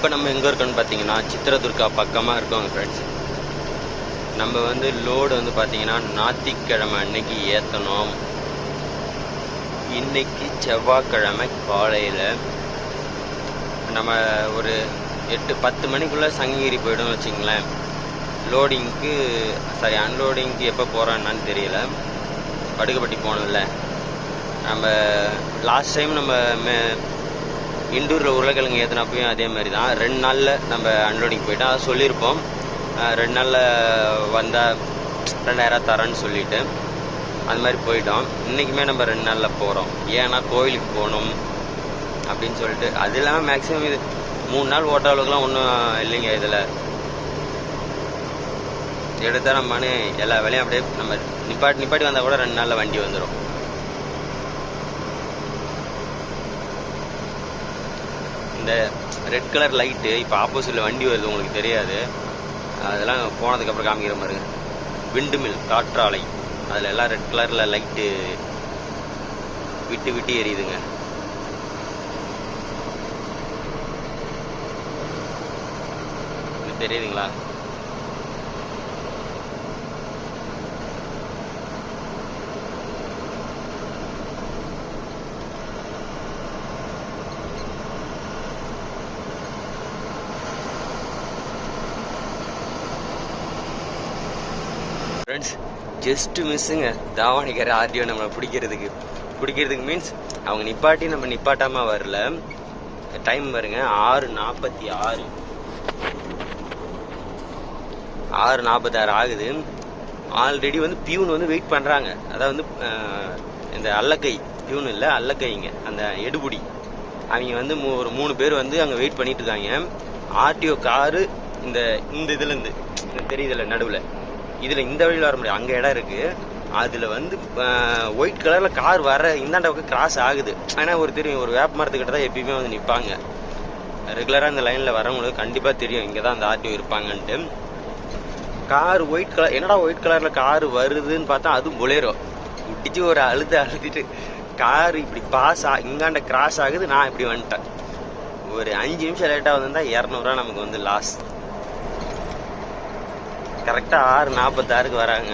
இப்போ நம்ம எங்கே இருக்கோம்னு பார்த்தீங்கன்னா சித்திரதுர்கா பக்கமாக இருக்கோங்க ஃப்ரெண்ட்ஸ் நம்ம வந்து லோடு வந்து பார்த்தீங்கன்னா ஞாத்திக்கிழமை அன்னைக்கு ஏற்றணும் இன்னைக்கு செவ்வாய்க்கிழமை காலையில் நம்ம ஒரு எட்டு பத்து மணிக்குள்ளே சங்ககிரி போய்டும் வச்சுங்களேன் லோடிங்க்கு சாரி அன்லோடிங்க்கு எப்போ போகிறோன்னான்னு தெரியல. படுக்கப்பட்டி போகணும்ல. நம்ம லாஸ்ட் டைம் நம்ம மே இண்டூரில் உருளைக்கிழங்கு ஏற்றினப்பையும் அதே மாதிரி தான் ரெண்டு நாளில் நம்ம அன்லோடிங் போயிட்டோம் அதை சொல்லியிருப்போம் ரெண்டு நாளில் வந்தால் ரெண்டாயிரம் தரேன்னு சொல்லிட்டு அந்த மாதிரி போயிட்டோம். இன்றைக்குமே நம்ம ரெண்டு நாளில் போகிறோம் ஏன்னா கோயிலுக்கு போகணும் அப்படின்னு சொல்லிட்டு. அது இல்லாமல் மேக்ஸிமம் இது மூணு நாள் ஓட்ட அளவுக்குலாம் ஒன்றும் இல்லைங்க இதில். எடுத்தால் நம்மனு எல்லா வேலையும் அப்படியே நம்ம நிப்பாட்டி நிப்பாட்டி வந்தால் கூட ரெண்டு நாளில் வண்டி வந்துடும் இந்த ரெட் கலர் லைட்டு இப்போ ஆப்போசிட்டில் வண்டி வருது உங்களுக்கு தெரியாது. அதெல்லாம் போனதுக்கப்புறம் காமிக்கிற மாதிரி விண்டு மில் காற்றாலை. அதில் எல்லாம் ரெட் கலரில் லைட்டு விட்டு விட்டு எரியுதுங்க. தெரியுதுங்களா? ஃப்ரெண்ட்ஸ் ஜஸ்ட்டு மிஸ்ஸுங்க தாவாணிக்கரை ஆர்டிஓ நம்மளை பிடிக்கிறதுக்கு. பிடிக்கிறதுக்கு மீன்ஸ் அவங்க நிப்பாட்டி நம்ம நிப்பாட்டாமல் வரல. டைம் பாருங்க ஆறு நாற்பத்தி ஆறு. ஆறு நாற்பத்தாறு ஆகுது. ஆல்ரெடி வந்து பியூன் வந்து வெயிட் பண்ணுறாங்க அதாவது வந்து இந்த அல்லக்கை. பியூன் இல்லை அல்லக்கைங்க அந்த எடுபுடி. அவங்க வந்து மூ- ஒரு மூணு பேர் வந்து அங்கே வெயிட் பண்ணிட்டு இருக்காங்க. ஆர்டிஓ காரு இந்த இந்த இதுலேருந்து தெரியுதுல்ல நடுவில். இதில் இந்த வழியில் வர முடியாது. அங்கே இடம் இருக்குது அதில் வந்து ஒயிட் கலரில் கார் வர இந்தாண்ட பக்கம் கிராஸ் ஆகுது. ஆனால் ஒரு தெரியும் ஒரு வேப்ப மரத்துக்கிட்ட தான் எப்பயுமே வந்து நிற்பாங்க ரெகுலராக இந்த லைனில் வரவங்களுக்கு கண்டிப்பாக தெரியும். இங்கே தான் அந்த ஆர்டிஓ இருப்பாங்கன்ட்டு. கார் ஒயிட் கலர் என்னடா ஒயிட் கலரில் கார் வருதுன்னு பார்த்தா அதுவும் பொலேரோ இடிச்சு ஒரு அழுது அழுதுட்டு கார் இப்படி பாஸ் ஆ இங்காண்ட கிராஸ் ஆகுது நான் இப்படி வந்துட்டேன். ஒரு அஞ்சு நிமிஷம் லேட்டாக வந்திருந்தால் இரநூறுவா நமக்கு வந்து லாஸ் கரெக்டாக ஆறு நாற்பத்தாறுக்கு வராங்க.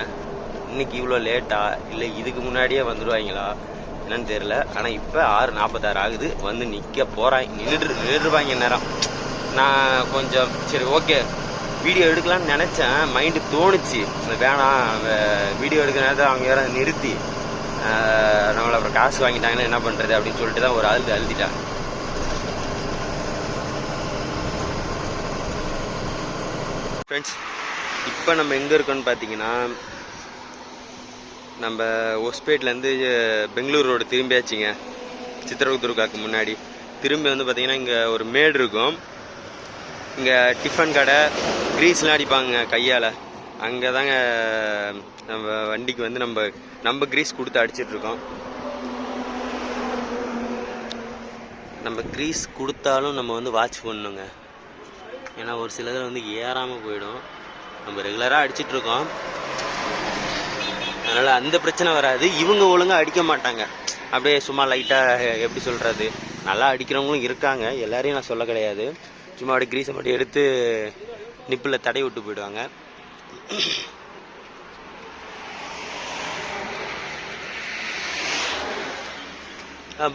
இன்னைக்கு இவ்வளோ லேட்டா? இல்லை இதுக்கு முன்னாடியே வந்துடுவாங்களா என்னன்னு தெரியல. ஆனால் இப்போ ஆறு நாற்பத்தாறு ஆகுது. வந்து நிற்க போகிறாங்க நின்றுட்டு நின்றுருப்பாங்க நேரம் நான் கொஞ்சம் சரி ஓகே. வீடியோ எடுக்கலாம்னு நினச்சேன். மைண்டு தோணுச்சு. வேணாம். வீடியோ எடுக்கிற நேரத்தில் அவங்க வேற நிறுத்தி. நம்மளை அப்புறம் காசு வாங்கிட்டாங்கன்னா என்ன பண்ணுறது அப்படின்னு சொல்லிட்டு தான் ஒரு அழுது அழுதிட்டாங்க ஃப்ரெண்ட்ஸ் இப்போ நம்ம எங்கே இருக்கோன்னு பார்த்தீங்கன்னா நம்ம ஒஸ்பேட்லேருந்து பெங்களூர் ரோடு திரும்பியாச்சுங்க. சித்திரதுர்காக்கு முன்னாடி. திரும்பி வந்து பார்த்தீங்கன்னா இங்கே ஒரு மேடு இருக்கும். இங்கே டிஃபன் கடை க்ரீஸ்லாம் அடிப்பாங்க கையால். அங்கே தாங்க நம்ம வண்டிக்கு வந்து நம்ம நம்ம க்ரீஸ் கொடுத்து அடிச்சிட்டு இருக்கோம் நம்ம க்ரீஸ் கொடுத்தாலும் நம்ம வந்து வாட்ச் பண்ணணுங்க ஏன்னா ஒரு சிலதில் வந்து ஏறாமல் போயிடும். நம்ம ரெகுலராக அடிச்சிட்டு இருக்கோம் அதனால் அந்த பிரச்சனை வராது. இவங்க ஒழுங்காக அடிக்க மாட்டாங்க. அப்படியே சும்மா லைட்டாக எப்படி சொல்கிறது நல்லா அடிக்கிறவங்களும் இருக்காங்க. எல்லாரையும் நான் சொல்ல கிடையாது. சும்மா அப்படியே கிரீஸை மட்டும் எடுத்து நிப்பில் தடை விட்டு போயிடுவாங்க.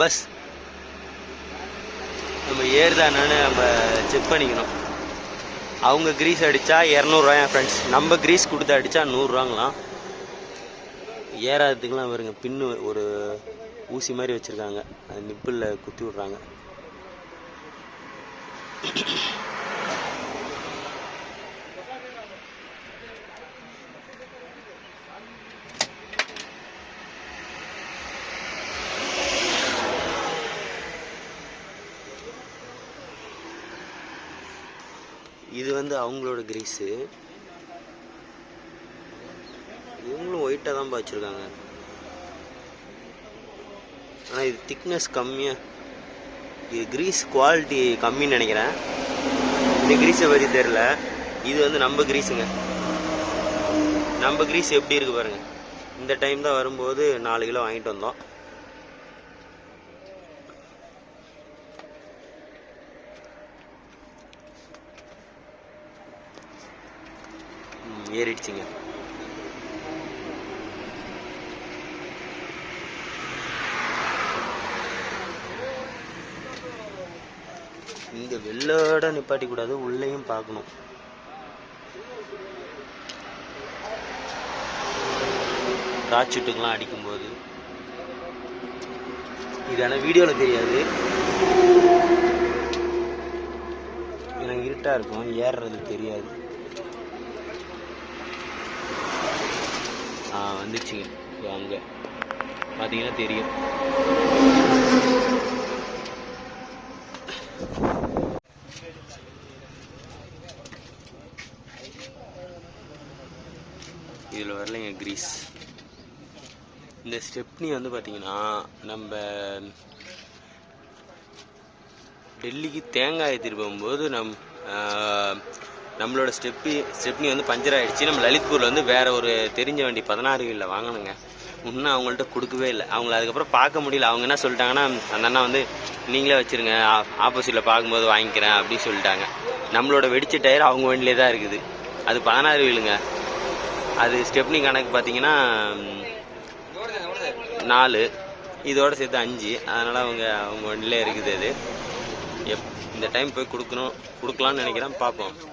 பஸ் நம்ம ஏறுதானு நம்ம செக் பண்ணிக்கணும். அவங்க கிரீஸ் அடித்தா இரநூறுவாயா ஃப்ரெண்ட்ஸ் நம்ம கிரீஸ் கொடுத்து அடித்தா நூறுரூவாங்களாம். ஏறாததுக்கெலாம் வருங்க பின்னு ஒரு ஊசி மாதிரி வச்சுருக்காங்க. அது நிப்பிளில் குத்தி விட்றாங்க. இது வந்து அவங்களோட கிரீஸு. இவங்களும் ஒயிட்டாக தான் வச்சுருக்காங்க. ஆனால் இது திக்னஸ் கம்மியாக இது கிரீஸ் குவாலிட்டி கம்மின்னு நினைக்கிறேன். இந்த கிரீஸை பற்றி தெரில இது வந்து நம்ம கிரீஸுங்க. நம்ம கிரீஸ் எப்படி இருக்கு பாருங்கள் இந்த டைம் தான் வரும்போது நாலு கிலோ வாங்கிட்டு வந்தோம். ஏறிடுச்சுங்க. இங்க வெள்ளோட நிப்பாட்டி கூடாது உள்ளேயும் பார்க்கணும். ராச்சுட்டுக்கெல்லாம் அடிக்கும்போது. இது ஆனால் வீடியோவில் தெரியாது. எனக்கு இருட்டாக இருக்கும் ஏறுறது தெரியாது. வந்துச்சுங்க. ஸோ அங்கே. பார்த்தீங்கன்னா தெரியும். இதில் வரலைங்க கிரீஸ். இந்த ஸ்டெப்னி வந்து பார்த்தீங்கன்னா நம்ம டெல்லிக்கு தேங்காய் ஏற்றிட்டு போகும்போது நம் நம்மளோட ஸ்டெப்பி ஸ்டெப்னி வந்து பஞ்சர் ஆகிடுச்சு நம்ம லலித்பூரில் வந்து வேறு ஒரு தெரிஞ்ச வண்டி பதினாறு வீலில் வாங்கணுங்க. இன்னும் அவங்கள்ட்ட கொடுக்கவே இல்லை. அவங்கள அதுக்கப்புறம் பார்க்க முடியல. அவங்க என்ன சொல்லிட்டாங்கன்னா அந்த அண்ணா வந்து நீங்களே வச்சுருங்க. ஆப்போசிட்டில் பார்க்கும்போது வாங்கிக்கிறேன் அப்படின்னு சொல்லிட்டாங்க. நம்மளோட வெடிச்ச டயர் அவங்க வண்டியிலே தான் இருக்குது. அது பதினாறு வீலுங்க. அது ஸ்டெப்னி கணக்கு பார்த்தீங்கன்னா நாலு. இதோடு சேர்த்து அஞ்சு. அதனால் அவங்க அவங்க வண்டியிலே இருக்குது அது. எப் இந்த டைம் போய் கொடுக்கணும். கொடுக்கலான்னு நினைக்கிறேன். பார்ப்போம்.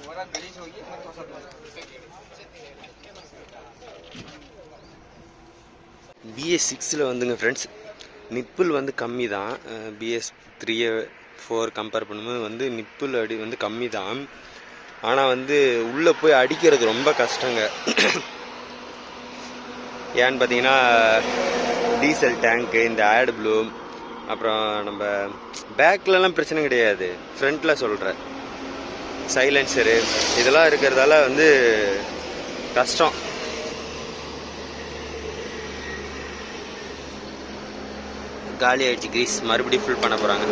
பிஎஸ் சிக்ஸில் வந்துங்க ஃப்ரெண்ட்ஸ் நிப்பிள் வந்து கம்மி தான் பிஎஸ் த்ரீ ஃபோர் கம்பேர் பண்ணும்போது வந்து நிப்பிள் அடி வந்து கம்மி தான் ஆனால் வந்து உள்ளே போய் அடிக்கிறது ரொம்ப கஷ்டங்க. ஏன்னு பார்த்தீங்கன்னா டீசல் டேங்க்கு இந்த ஆட் ப்ளூ அப்புறம் நம்ம பேக்லலாம் பிரச்சனை கிடையாது. ஃப்ரண்ட்டில் சொல்கிறேன் சைலன்சரு இதெல்லாம் இருக்கிறதால வந்து கஷ்டம். காலி ஆயிடுச்சு கிரீஸ் மறுபடியும் ஃபுல் பண்ண போகிறாங்க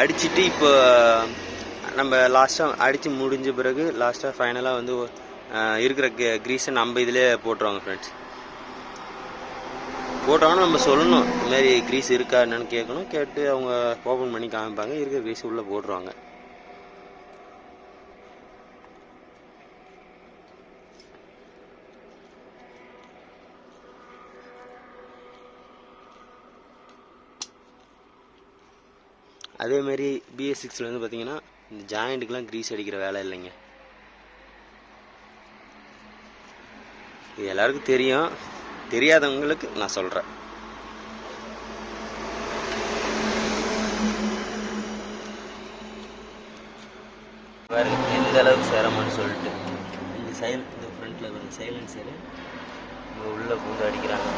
அடிச்சிட்டு இப்போ நம்ம லாஸ்ட்டாக அடித்து முடிஞ்ச பிறகு லாஸ்ட்டாக ஃபைனலாக வந்து இருக்கிற க்ரீஸை நம்ம இதிலே போட்டுருவாங்க ஃப்ரெண்ட்ஸ் போட்டோன்னா நம்ம சொல்லணும் இந்த மாதிரி க்ரீஸ் இருக்கா என்னன்னு கேட்கணும். கேட்டு அவங்க ஓப்பன் பண்ணி காமிப்பாங்க. இருக்கிற க்ரீஸ் உள்ளே போட்டுருவாங்க. அதே மாதிரி பிஎஸ் சிக்ஸில் வந்து பார்த்தீங்கன்னா இந்த ஜாயிண்ட்டுக்கெலாம் க்ரீஸ் அடிக்கிற வேலை இல்லைங்க. இது எல்லாருக்கும் தெரியும். தெரியாதவங்களுக்கு நான் சொல்கிறேன் எந்த அளவுக்கு சேரமான்னு சொல்லிட்டு. இந்த சைல் இந்த ஃப்ரண்ட்டில் கொஞ்சம் சைலன்சர் இங்கே உள்ளே பூந்து அடிக்கிறாங்க.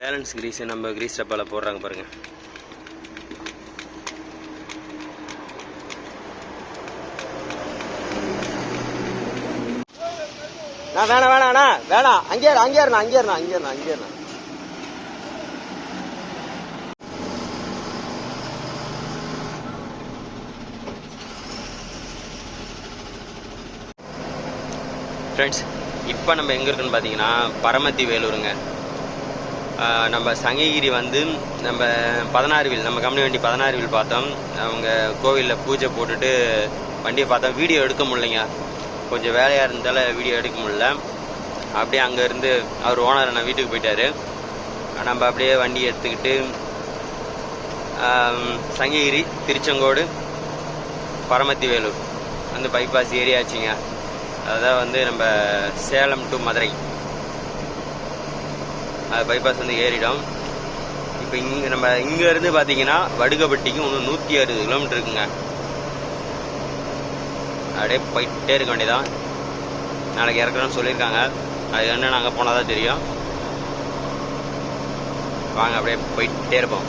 பேலன்ஸ் கிரீஸ் நம்ம கிரீஸ் டப்பாவில் போடுறாங்க பாருங்கள் நான் வேணாம் வேணாம் அண்ணா வேணாம். அங்கே அங்கே இருந்தா அங்கே இருந்தா அங்கே இருந்தா அங்கே இருந்தா ஃப்ரெண்ட்ஸ் இப்போ நம்ம எங்கே இருக்குன்னு பார்த்தீங்கன்னா பரமத்தி வேலூருங்க நம்ம சங்ககிரி வந்து நம்ம பதினாறு வீல் நம்ம கம்பெனி வண்டி பதினாறு வீல் பார்த்தோம். அவங்க கோவிலில் பூஜை போட்டுட்டு வண்டியை பார்த்தோம். வீடியோ எடுக்க முடியலைங்க. கொஞ்சம் வேலையாக இருந்தால வீடியோ எடுக்க முடியல. அப்படியே அங்கேருந்து அவர் ஓனர் நான் வீட்டுக்கு போயிட்டாரு. நம்ம அப்படியே வண்டி எடுத்துக்கிட்டு சங்ககிரி திருச்செங்கோடு பரமத்தி வேலூர் வந்து பைபாஸ் ஏரியாச்சுங்க அதான் வந்து நம்ம சேலம் டு மதுரை. அது பைபாஸ் வந்து ஏறிடும். இப்போ இங்கே நம்ம இங்கேருந்து பார்த்தீங்கன்னா வடுகப்பட்டிக்கு இன்னும் நூற்றி அறுபது கிலோமீட்டர் இருக்குங்க. அப்படியே போயிட்டே இருக்க வேண்டியதான் நாளைக்கு இறக்குறோன்னு சொல்லியிருக்காங்க. அது என்ன நாங்கள் போனால் தான் தெரியும். வாங்க அப்படியே போயிட்டே இருப்போம்.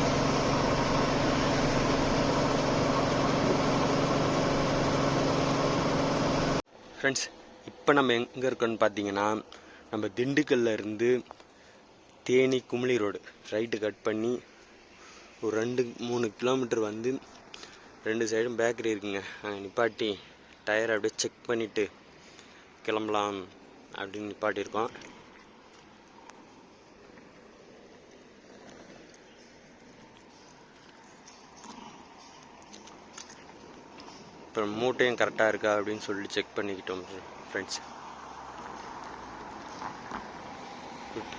ஃப்ரெண்ட்ஸ் இப்போ நம்ம எங்கே இருக்கோம்னு பார்த்தீங்கன்னா நம்ம திண்டுக்கல்ல இருந்து Theni Kumily road right cut பண்ணி ஒரு ரெண்டு மூணு கிலோமீட்டர் வந்து ரெண்டு சைடும் பேக்கரி இருக்குங்க. அங்கே நிப்பாட்டி டயர் அப்படியே செக் பண்ணிவிட்டு கிளம்பலாம் அப்படின்னு நிப்பாட்டியிருக்கோம். அப்புறம் மூட்டையும் கரெக்டாக இருக்கா அப்படின்னு சொல்லி செக் பண்ணிக்கிட்டோம் ஃப்ரெண்ட்ஸ்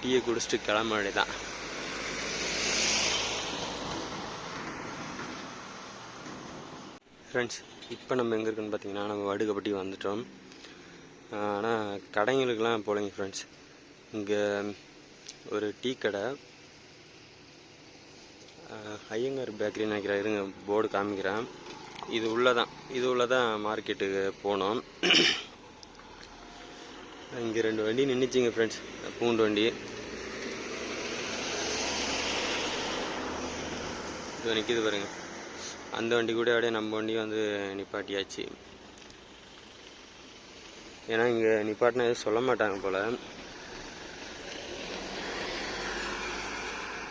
டீயை குடிச்சிட்டு கிளம்ப வேண்டியதான் ஃப்ரெண்ட்ஸ் இப்போ நம்ம எங்கே இருக்குன்னு பார்த்தீங்கன்னா நம்ம வடுகப்பட்டி வந்துட்டோம். ஆனால் கடைங்களுக்கெல்லாம் போகலைங்க ஃப்ரெண்ட்ஸ் இங்கே ஒரு டீ கடை. ஐயங்கார் பேக்கரின்னு நினைக்கிறேன். இருங்க போர்டு காமிக்கிறேன். இது உள்ளதான். இது உள்ளதான் மார்க்கெட்டுக்கு போனோம். இங்கே ரெண்டு வண்டி நின்றுச்சிங்க ஃப்ரெண்ட்ஸ் பூண்டு வண்டி. இது நிற்கிது பாருங்கள் அந்த வண்டி கூட அப்படியே நம்ம வண்டியும் வந்து நிப்பாட்டியாச்சு. ஏன்னா இங்கே நிப்பாட்டினா எதுவும் சொல்ல மாட்டாங்க போல்.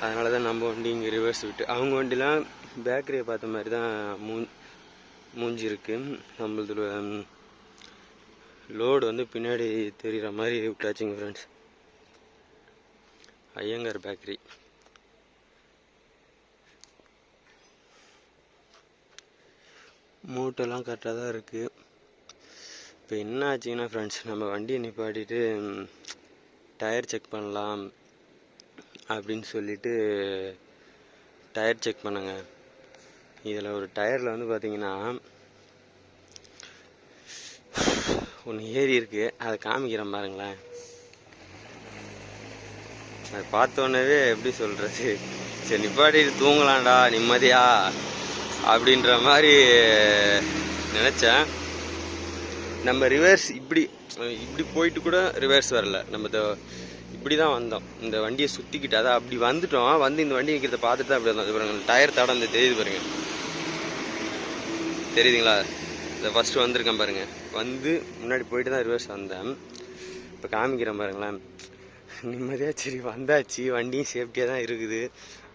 அதனால தான் நம்ம வண்டி இங்கே ரிவர்ஸ் விட்டு அவங்க வண்டிலாம் பேக்கரியை பார்த்த மாதிரி தான் மூ மூஞ்சி இருக்கு நம்மளது லோடு வந்து பின்னாடி தெரிகிற மாதிரி விட்டாச்சுங்க ஃப்ரெண்ட்ஸ் ஐயங்கார் பேக்கரி மூட்டெல்லாம் கரெக்டாக தான் இருக்குது இப்போ என்ன ஆச்சுங்கன்னா ஃப்ரெண்ட்ஸ் நம்ம வண்டியை நிப்பாட்டிட்டு டயர் செக் பண்ணலாம் அப்படின்னு சொல்லிட்டு டயர் செக் பண்ணங்க. இதில் ஒரு டயரில் வந்து பார்த்தீங்கன்னா ஒன்று ஏறி இருக்கு. அதை காமிக்கிறேன் பாருங்களேன். அதை பார்த்தோன்னவே எப்படி சொல்கிறது சரி நிப்பாட்டிட்டு தூங்கலாம்டா நிம்மதியாக அப்படின்ற மாதிரி நினச்சேன். நம்ம ரிவர்ஸ் இப்படி இப்படி போயிட்டு கூட ரிவர்ஸ் வரல. நம்ம இந்த இப்படி தான் வந்தோம். இந்த வண்டியை சுற்றிக்கிட்டு அதான் அப்படி வந்துட்டோம். வந்து இந்த வண்டி நிற்கிறத பார்த்துட்டு தான் அப்படி வந்தோம். பாருங்க டயர் தடம் இந்த தெரியுது பாருங்க. தெரியுதுங்களா? இந்த ஃபஸ்ட்டு வந்திருக்கேன் பாருங்க. வந்து முன்னாடி போயிட்டு தான் ரிவர்ஸ் வந்தேன். இப்போ காமிக்கிறேன் பாருங்களேன். நிம்மதியாக சரி வந்தாச்சு. வண்டியும் சேஃப்டியாக தான் இருக்குது.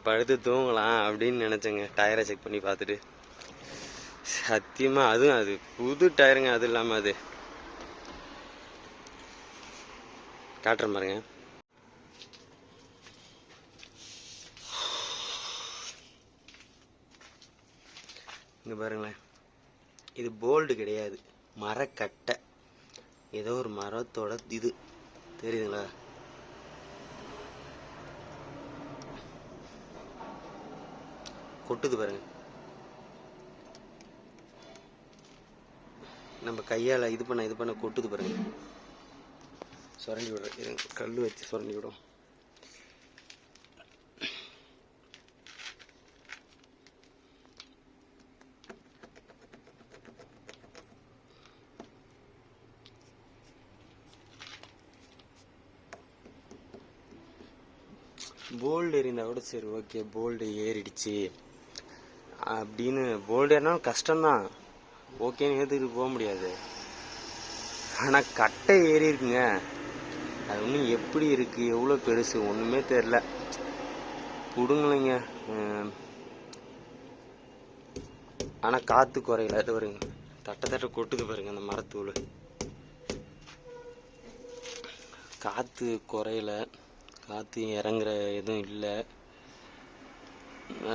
படுத்து தூங்கலாம் அப்படின்னு நினச்சேங்க. டயரை செக் பண்ணி பார்த்துட்டு. சத்தியமாக அதுவும் அது புது டயருங்க அது இல்லாமல் அது. காட்டுறேன் பாருங்க. இங்கே பாருங்களேன். இது போல்டு கிடையாது. மரக்கட்டை. ஏதோ ஒரு மரத்தோட இது. தெரியுதுங்களா? கொட்டுது பாருங்க. நம்ம கையால் இது பண்ண இது பண்ண கொட்டுது பாருங்க. சுரண்டி விடுறேன் கல் வச்சு சுரண்டி விடும். போல்டு எறிந்தா கூட சரி ஓகே போல்டு ஏறிடுச்சு. அப்படின்னு போல்டேனாலும் கஷ்டம்தான். ஓகேன்னு ஏற்றுக்கிட்டு போக முடியாது. ஆனால் கட்டை ஏறி இருக்குங்க. அது இன்னும் எப்படி இருக்குது எவ்வளோ பெருசு ஒன்றுமே தெரில பிடுங்கலைங்க. ஆனால் காற்று குறையல. அது வருங்க தட்டை தட்டை கொட்டுது பாருங்க அந்த மரத்தூள். காற்று குறையில. காற்று இறங்குற எதுவும் இல்லை.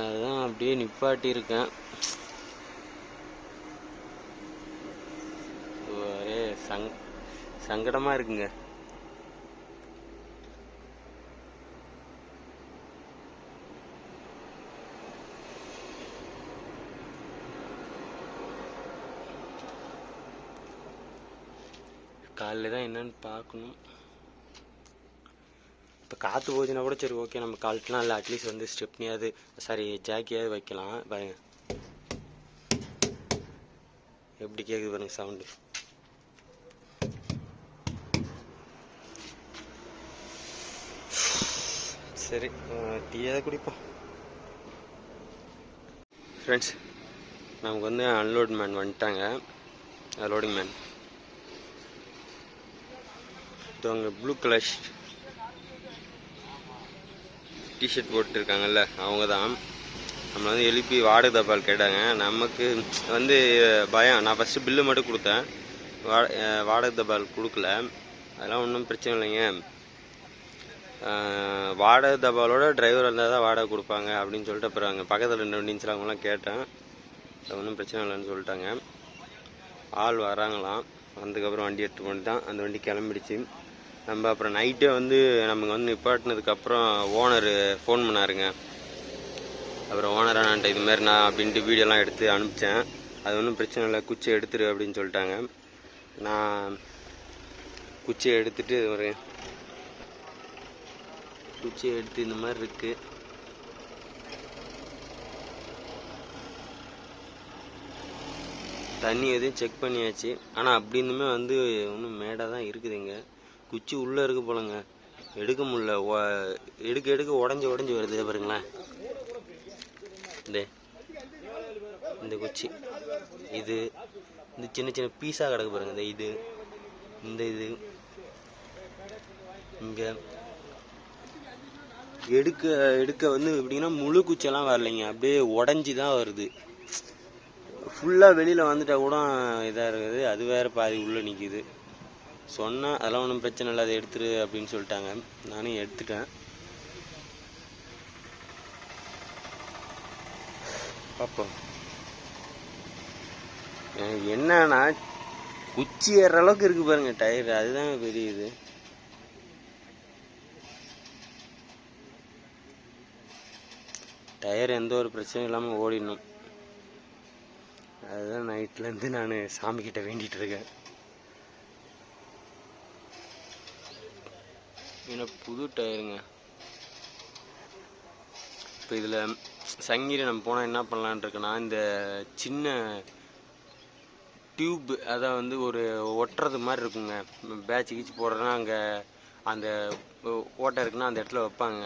அதான் அப்படியே நிப்பாட்டியிருக்கேன். ஒரே சங் சங்கடமா இருக்குங்க. காலையில் தான் என்னன்னு பார்க்கணும். இப்போ காற்று போச்சுன்னா கூட சரி ஓகே நம்ம கால்ட்டெலாம் இல்லை அட்லீஸ்ட் வந்து ஸ்டெப்னியாவது சாரி ஜாக்கியாவது வைக்கலாம். பாருங்க. எப்படி கேட்குது பாருங்க சவுண்டு சரி டீயாவது குடிப்போம். ஃப்ரெண்ட்ஸ் நமக்கு வந்து அன்லோட் மேன் வந்துட்டாங்க. லோடிங் மேன் இது அவங்க ப்ளூ கலர் டிஷர்ட் போட்டுருக்காங்கல்ல அவங்க தான் நம்மளை வந்து எழுப்பி வாடகை தபால் கேட்டாங்க. நமக்கு வந்து பயம். நான் ஃபஸ்ட்டு பில்லு மட்டும் கொடுத்தேன். வா வாடகை தபால் கொடுக்கல. அதெல்லாம் ஒன்றும் பிரச்சனை இல்லைங்க. வாடகை தபாலோட டிரைவர் இருந்தால் தான் வாடகை கொடுப்பாங்க அப்படின்னு சொல்லிட்டு அப்புறம் அங்கே பக்கத்தில் ரெண்டு வண்டி இருந்துச்சு அவங்களாம் கேட்டேன். அது ஒன்றும் பிரச்சனை இல்லைன்னு சொல்லிட்டாங்க. ஆள் வராங்களாம். வந்ததுக்கப்புறம் வண்டி எடுத்து கொண்டு தான் அந்த வண்டி கிளம்பிடுச்சு. நம்ம அப்புறம் நைட்டே வந்து நமக்கு வந்து நிப்பாட்டினதுக்கப்புறம் ஓனர் ஃபோன் பண்ணாருங்க. அப்புறம் ஓனராக அண்ணான்ட்ட இது மாதிரி நான் அப்படின்ட்டு வீடியோலாம் எடுத்து அனுப்பிச்சேன். அது ஒன்றும் பிரச்சனை இல்லை குச்சி எடுத்துரு அப்படின்னு சொல்லிட்டாங்க. நான் குச்சியை எடுத்துட்டு ஒரு குச்சியை எடுத்து இந்த மாதிரி இருக்குது தண்ணி எதையும் செக் பண்ணியாச்சு. ஆனால் அப்படி இருந்துமே வந்து இன்னும் மேடாக தான் இருக்குதுங்க. குச்சி உள்ளே இருக்கு போலங்க. எடுக்க முடியல. எடுக்க எடுக்க உடஞ்சி உடஞ்சி வருது பாருங்களேன். இந்த இந்த குச்சி. இது இந்த சின்ன சின்ன பீஸாக கிடக்கு பாருங்க. இந்த இது இந்த இது. இங்கே எடுக்க எடுக்க வந்து எப்படின்னா முழு குச்செல்லாம் வரலைங்க. அப்படியே உடஞ்சி தான் வருது. ஃபுல்லாக வெளியில் வந்துட்டால் கூட இதாக இருக்குது. அது வேறு பாதி உள்ளே நிற்கிது சொன்னால் அதெல்லாம் ஒன்றும் பிரச்சனை இல்லை அதை எடுத்துரு அப்படின்னு சொல்லிட்டாங்க. நானும் எடுத்துட்டேன். பார்ப்போம் எனக்கு என்னன்னா குச்சி ஏறுற அளவுக்கு இருக்கு பாருங்க டயர். அதுதான் பெரிய இது. டயர் எந்த ஒரு பிரச்சனையும் இல்லாமல் ஓடிடணும். அதுதான் நைட்லேருந்து நான் சாமி கிட்ட இருக்கேன். ஏன்னா புது டயருங்க. இப்போ இதில் சங்கிரி நம்ம போனால் என்ன பண்ணலான்னு இருக்கேன்னா இந்த சின்ன டியூப் அதை வந்து ஒரு ஒட்டுறது மாதிரி இருக்குங்க. பேட்ச் கீச்சு போடுறதுனா அங்கே அந்த ஓட்டை இருக்குன்னா அந்த இடத்துல வைப்பாங்க.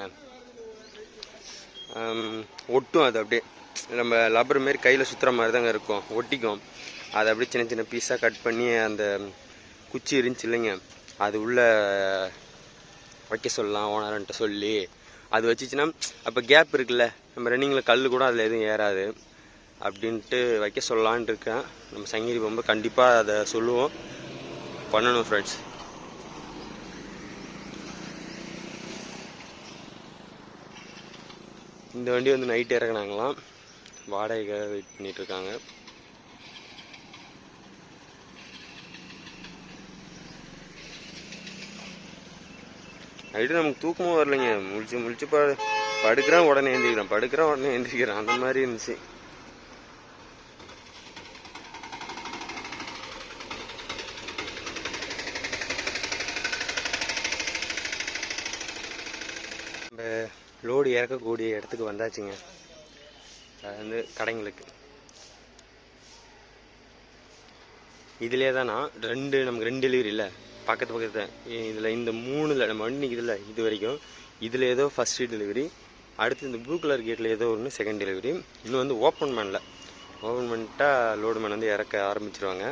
ஒட்டும் அது அப்படியே. நம்ம லப்பர் மாரி கையில் சுற்றுற மாதிரி தாங்க இருக்கும். ஒட்டிக்கும். அதை அப்படியே சின்ன சின்ன பீஸாக கட் பண்ணி அந்த குச்சி இருந்துச்சு இல்லைங்க. அது உள்ள வைக்க சொல்லலாம் ஓனர்ன்ட்ட சொல்லி அது வச்சுச்சுன்னா அப்போ கேப் இருக்குல்ல நம்ம ரன்னிங்கில் கல் கூட அதில் எதுவும் ஏறாது அப்படின்ட்டு வைக்க சொல்லலான்ட்டு இருக்கேன். நம்ம சங்கீரி பொம்பை கண்டிப்பாக அதை சொல்லுவோம். பண்ணணும் ஃப்ரெண்ட்ஸ் இந்த வண்டி வந்து நைட் இறங்கினாங்களாம் வாடகைக்காக வெயிட் பண்ணிகிட்ருக்காங்க நைட்டு நமக்கு தூக்கமும் வரலைங்க. முழிச்சு முழிச்சு ப படுக்கிறான் உடனே எந்திரிக்கிறேன். படுக்கிறான் உடனே எந்திரிக்கிறேன். அந்த மாதிரி இருந்துச்சு. லோடு இறக்கக்கூடிய இடத்துக்கு வந்தாச்சுங்க. அது வந்து கடைங்களுக்கு. இதுலேயே தானா? ரெண்டு நமக்கு ரெண்டு டெலிவரி இல்லை? பக்கத்து பக்கத்து இதில் இந்த மூணில் நம்ம வண்டி நிற்குதுல்ல இது வரைக்கும் இதில் ஏதோ ஃபஸ்ட்டு டெலிவரி அடுத்து இந்த ப்ளூ கலர் கேட்டில் ஏதோ ஒன்று செகண்ட் டெலிவரி இன்னும் வந்து ஓப்பன் மேனில் ஓப்பன் பண்ணிட்டா லோடு மேன் வந்து இறக்க ஆரம்பிச்சிருவாங்க.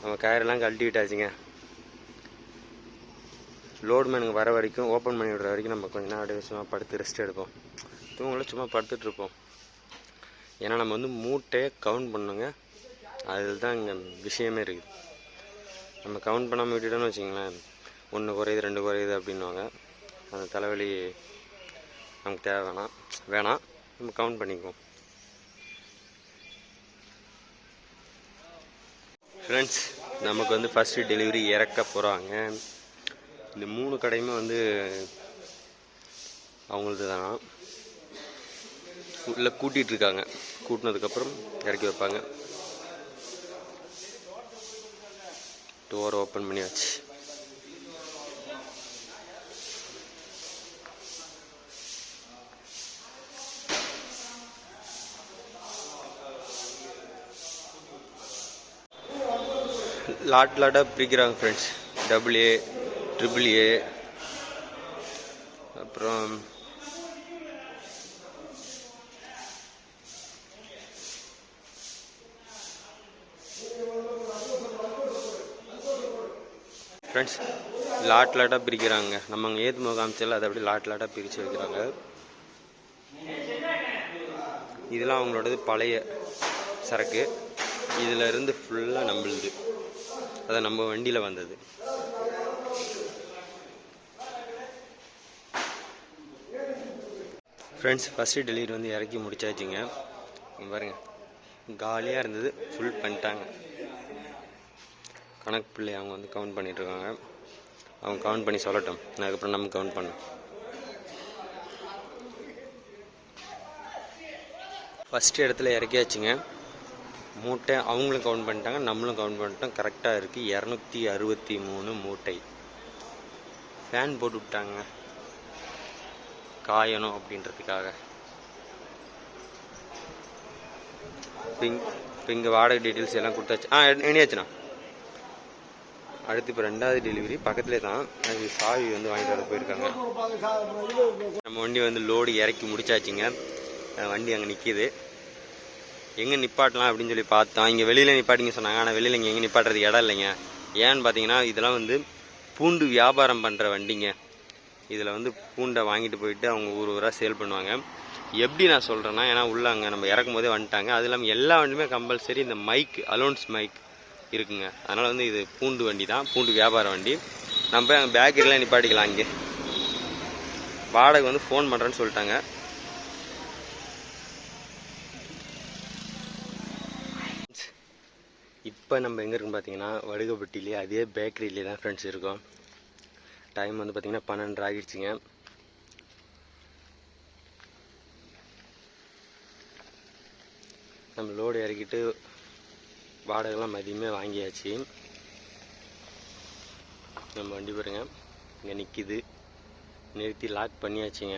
நம்ம கயரெல்லாம் கழட்டி விட்டாச்சுங்க. லோடு மேனுக்கு வர வரைக்கும் ஓப்பன் பண்ணி விடுற வரைக்கும் நம்ம கொஞ்ச நேரம் அப்படியே சும்மா படுத்து ரெஸ்ட் எடுப்போம். தூங்கலாம் சும்மா படுத்துட்டு இருப்போம். ஏன்னா நம்ம வந்து மூட்டையை கவுண்ட் பண்ணுங்க அதில் தான் இங்கே விஷயமே இருக்குது. நம்ம கவுண்ட் பண்ணாமல் விட்டுட்டோம்னு வச்சிங்களேன் ஒன்று குறையுது ரெண்டு குறையுது அப்படின்னுவாங்க. அந்த தலைவலி நமக்கு தேவை வேணாம். வேணாம் நம்ம கவுண்ட் பண்ணிக்குவோம். ஃப்ரெண்ட்ஸ் நமக்கு வந்து ஃபஸ்ட்டு டெலிவரி இறக்க போகிறாங்க இந்த மூணு கடையுமே வந்து அவங்களது தானா? உள்ள கூட்டிகிட்டு இருக்காங்க. கூட்டினதுக்கப்புறம் இறக்கி வைப்பாங்க. டோர் ஓப்பன் பண்ணியாச்சு. லாட் லாட்டாக பிரிக்கிறாங்க friends double A triple A அப்புறம் ஃப்ரெண்ட்ஸ் லாட் லாட்டாக பிரிக்கிறாங்க. நம்ம அங்கே ஏத்து முகாமிச்சல அதை அப்படியே லாட் லாட்டாக பிரித்து வைக்கிறாங்க. இதெல்லாம் அவங்களோடது பழைய சரக்கு. இதில் இருந்து ஃபுல்லாக நம்மளுது. அதை நம்ம வண்டியில் வந்தது. ஃப்ரெண்ட்ஸ் ஃபஸ்ட்டு டெலிவரி வந்து இறக்கி முடிச்சாச்சுங்க. பாருங்கள் காலியாக இருந்தது. ஃபுல் பண்ணிட்டாங்க. கணக்கு பிள்ளை அவங்க வந்து கவுண்ட் பண்ணிட்டுருக்காங்க. அவங்க கவுண்ட் பண்ணி சொல்லட்டும். அதுக்கப்புறம் நம்ம கவுண்ட் பண்ணோம் ஃபஸ்ட்டு இடத்துல இறக்கியாச்சுங்க. மூட்டை அவங்களும் கவுண்ட் பண்ணிட்டாங்க நம்மளும் கவுண்ட் பண்ணிட்டோம். கரெக்டாக இருக்குது இரநூத்தி அறுபத்தி மூணு மூட்டை. ஃபேன் போட்டு விட்டாங்க. காயணும் அப்படின்றதுக்காக. இப்போ இங்கே வாடகை டீட்டெயில்ஸ் எல்லாம் கொடுத்தாச்சு. ஆ எண்- அடுத்து இப்போ ரெண்டாவது டெலிவரி பக்கத்துலேயே தான் அது சாவி வந்து வாங்கிட்டு வர போயிருக்காங்க. நம்ம வண்டி வந்து லோடு இறக்கி முடிச்சாச்சுங்க. வண்டி அங்கே நிற்கிது எங்கே நிப்பாட்டலாம் அப்படின்னு சொல்லி பார்த்தோம். இங்கே வெளியில் நிப்பாட்டிங்க சொன்னாங்க. ஆனால் வெளியில் இங்கே எங்கே நிப்பாட்டுறதுக்கு இடம் இல்லைங்க. ஏன்னு பார்த்தீங்கன்னா இதெல்லாம் வந்து பூண்டு வியாபாரம் பண்ணுற வண்டிங்க. இதில் வந்து பூண்டை வாங்கிட்டு போயிட்டு அவங்க ஊர் ஊராக சேல் பண்ணுவாங்க. எப்படி நான் சொல்கிறேன்னா ஏன்னா உள்ள அங்கே நம்ம இறக்கும் போதே வந்துட்டாங்க. அது இல்லாமல் எல்லா வண்டியுமே கம்பல்சரி இந்த மைக் அலோன்ஸ் மைக் இருக்குங்க. அதனால் வந்து இது பூண்டு வண்டி தான். பூண்டு வியாபார வண்டி. நம்ம அங்கே பேக்கரியில் நிப்பாட்டிக்கலாம் இங்கே வாடகை வந்து ஃபோன் பண்ணுறேன்னு சொல்லிட்டாங்க. இப்போ நம்ம எங்கே இருக்குன்னு பார்த்தீங்கன்னா வடுகப்பட்டிலே அதே பேக்கரியிலே தான் ஃப்ரெண்ட்ஸ் இருக்கோம். டைம் வந்து பார்த்தீங்கன்னா பன்னெண்டு ஆகிடுச்சிங்க. நம்ம லோடு இறக்கிட்டு வாடகைலாம் மதியமே வாங்கியாச்சு. நம்ம வண்டி பாருங்க. இங்கே நிற்கிது நிறுத்தி லாக் பண்ணியாச்சுங்க.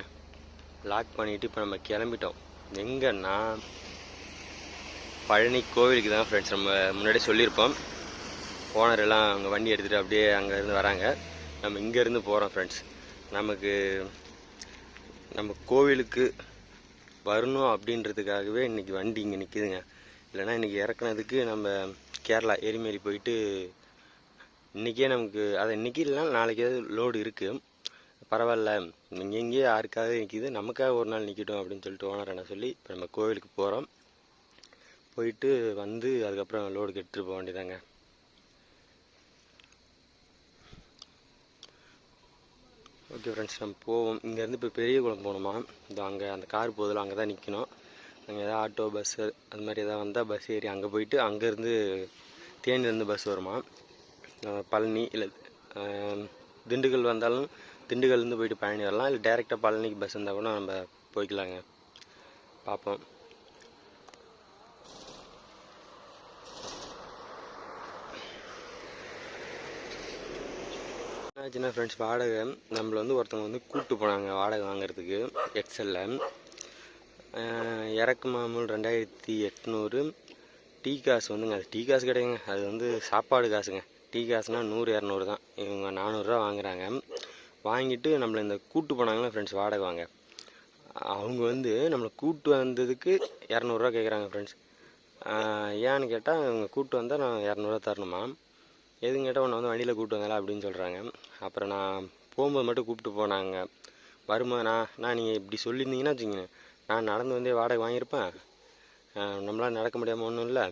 லாக் பண்ணிவிட்டு இப்போ நம்ம கிளம்பிட்டோம். எங்கன்னா? பழனி கோவிலுக்கு தான் ஃப்ரெண்ட்ஸ் நம்ம முன்னாடி சொல்லியிருப்போம். ஓனர் எல்லாம் அவங்க வண்டி எடுத்துகிட்டு அப்படியே அங்கேருந்து வராங்க. நம்ம இங்கேருந்து போகிறோம் ஃப்ரெண்ட்ஸ் நமக்கு நம்ம கோவிலுக்கு வரணும் அப்படின்றதுக்காகவே இன்றைக்கி வண்டி இங்கே நிற்கிதுங்க இல்லைன்னா இன்றைக்கி இறக்குனதுக்கு நம்ம கேரளா எரிமேலி போயிட்டு இன்றைக்கே நமக்கு அதை இன்றைக்கி இல்லைனா நாளைக்காவது லோடு இருக்குது பரவாயில்ல. இங்கே எங்கேயே யாருக்காக நிற்கிது நமக்காக ஒரு நாள் நிற்கட்டும் அப்படின்னு சொல்லிட்டு ஓனர் என்ன சொல்லி இப்போ நம்ம கோவிலுக்கு போகிறோம் போயிட்டு வந்து அதுக்கப்புறம் லோடுக்கு எடுத்துகிட்டு போக வேண்டியதாங்க ஓகே ஃப்ரெண்ட்ஸ் நம்ம போவோம். இங்கேருந்து இப்போ பெரிய குளம் போகணுமா? இதோ அங்கே அந்த கார் போதில் அங்கே தான் நிற்கணும் அங்கே ஏதாவது ஆட்டோ பஸ்ஸு அது மாதிரி எதாவது வந்தால் பஸ் ஏறி அங்கே போயிட்டு அங்கேருந்து தேனிலேருந்து பஸ் வருமா? பழனி இல்லை திண்டுக்கல் வந்தாலும் திண்டுக்கல்லேருந்து போயிட்டு பழனி வரலாம். இல்லை டேரெக்டாக பழனிக்கு பஸ் இருந்தால் கூட நம்ம போய்க்கலாங்க. பார்ப்போம் என்னாச்சுன்னா ஃப்ரெண்ட்ஸ் வாடகை. நம்மளை வந்து ஒருத்தவங்க வந்து கூப்பிட்டு போனாங்க வாடகை வாங்குறதுக்கு. எக்ஸலில் இறக்கு மாமூல் ரெண்டாயிரத்தி எட்நூறு. டீ காசு வந்துங்க அது டீ காசு கிடையாதுங்க. அது வந்து சாப்பாடு காசுங்க. டீ காசுனால் நூறு இரநூறு தான். இவங்க நானூறுரூவா வாங்குகிறாங்க வாங்கிட்டு நம்மளை இந்த கூட்டு போனாங்களா ஃப்ரெண்ட்ஸ் வாடகை வாங்க. அவங்க வந்து நம்மளை கூட்டு வந்ததுக்கு இரநூறுவா கேட்குறாங்க ஃப்ரெண்ட்ஸ் ஏன்னு கேட்டால் இவங்க கூட்டு வந்தால் நான் இரநூறுவா தரணுமா? எதுன்னு கேட்டால் உன்னை வந்து வண்டியில் கூப்பிட்டு வந்தால அப்படின்னு சொல்கிறாங்க அப்புறம் நான் போகும்போது மட்டும் கூப்பிட்டு போனாங்க. வருமா நான் நான் நீங்கள் இப்படி சொல்லியிருந்தீங்கன்னா வச்சுக்கோங்க. நான் நடந்து வந்தே வாடகை வாங்கியிருப்பேன். நம்மளால் நடக்க முடியாமல் ஒன்றும் இல்லை.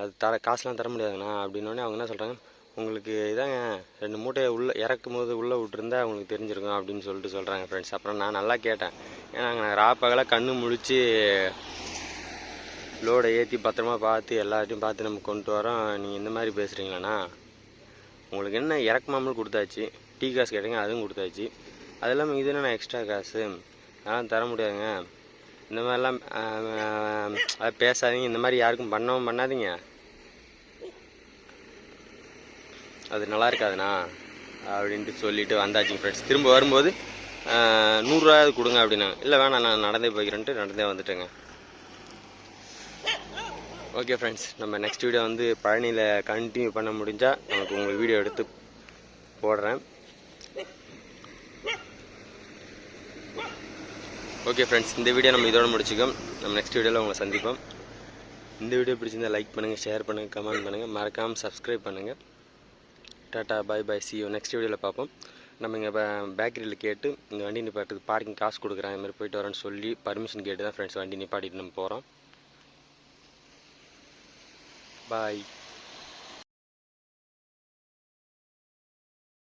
அது தர காசுலாம் தர முடியாதுண்ணா அப்படின்னோடனே அவங்க என்ன சொல்கிறாங்க உங்களுக்கு இதாங்க ரெண்டு மூட்டையை உள்ளே இறக்கும் போது உள்ளே விட்டுருந்தா உங்களுக்கு தெரிஞ்சிருக்கும் அப்படின்னு சொல்லிட்டு சொல்கிறாங்க ஃப்ரெண்ட்ஸ் அப்புறம் நான் நல்லா கேட்டேன். ஏன்னா நான் ராப்பகலாக கண்ணு முழிச்சு லோடை ஏற்றி பத்திரமா பார்த்து எல்லாத்தையும் பார்த்து நம்ம கொண்டு வரோம். நீங்கள் இந்த மாதிரி பேசுகிறீங்களாண்ணா உங்களுக்கு என்ன இறக்குமாமல் கொடுத்தாச்சு. டீ காசு கேட்டீங்க அதுவும் கொடுத்தாச்சு. அது இல்லாமல் இது என்ன எக்ஸ்ட்ரா காசு? அதெல்லாம் தர முடியாதுங்க. இந்த மாதிரிலாம் அது பேசாதீங்க. இந்த மாதிரி யாருக்கும் பண்ணவும் பண்ணாதீங்க. அது நல்லா இருக்காதுண்ணா அப்படின்ட்டு சொல்லிட்டு வந்தாச்சுங்க ஃப்ரெண்ட்ஸ் திரும்ப வரும்போது நூறுரூவாயாவது கொடுங்க அப்படின்னாங்க இல்லை வேணாம் நான் நடந்தே போய்க்கிறேன்ட்டு நடந்தே வந்துட்டேங்க. ஓகே ஃப்ரெண்ட்ஸ் நம்ம நெக்ஸ்ட் வீடியோ வந்து பழனியில் கண்டினியூ பண்ண முடிஞ்சால் நமக்கு உங்களுக்கு வீடியோ எடுத்து போடுறேன். ஓகே ஃப்ரெண்ட்ஸ் இந்த வீடியோ நம்ம இதோட முடிச்சுக்கோம். நம்ம நெக்ஸ்ட் வீடியோவில் உங்களை சந்திப்போம். இந்த வீடியோ பிடிச்சிருந்தா லைக் பண்ணுங்கள் ஷேர் பண்ணுங்கள் கமெண்ட் பண்ணுங்கள் மறக்காமல் சப்ஸ்கிரைப் பண்ணுங்கள் tata bye bye see next வீடியோவில் பார்ப்போம். நம்ம இங்கே பேக்கரியில் கேட்டு இங்கே வண்டி நிப்பாட்டுக்கு பார்க்கிங் காசு கொடுக்குறேன் இது மாதிரி போயிட்டு வரேன்னு சொல்லி பர்மிஷன் கேட்டு தான் ஃப்ரெண்ட்ஸ் வண்டி நிப்பாட்டிட்டு நம்ம போகிறோம் பாய்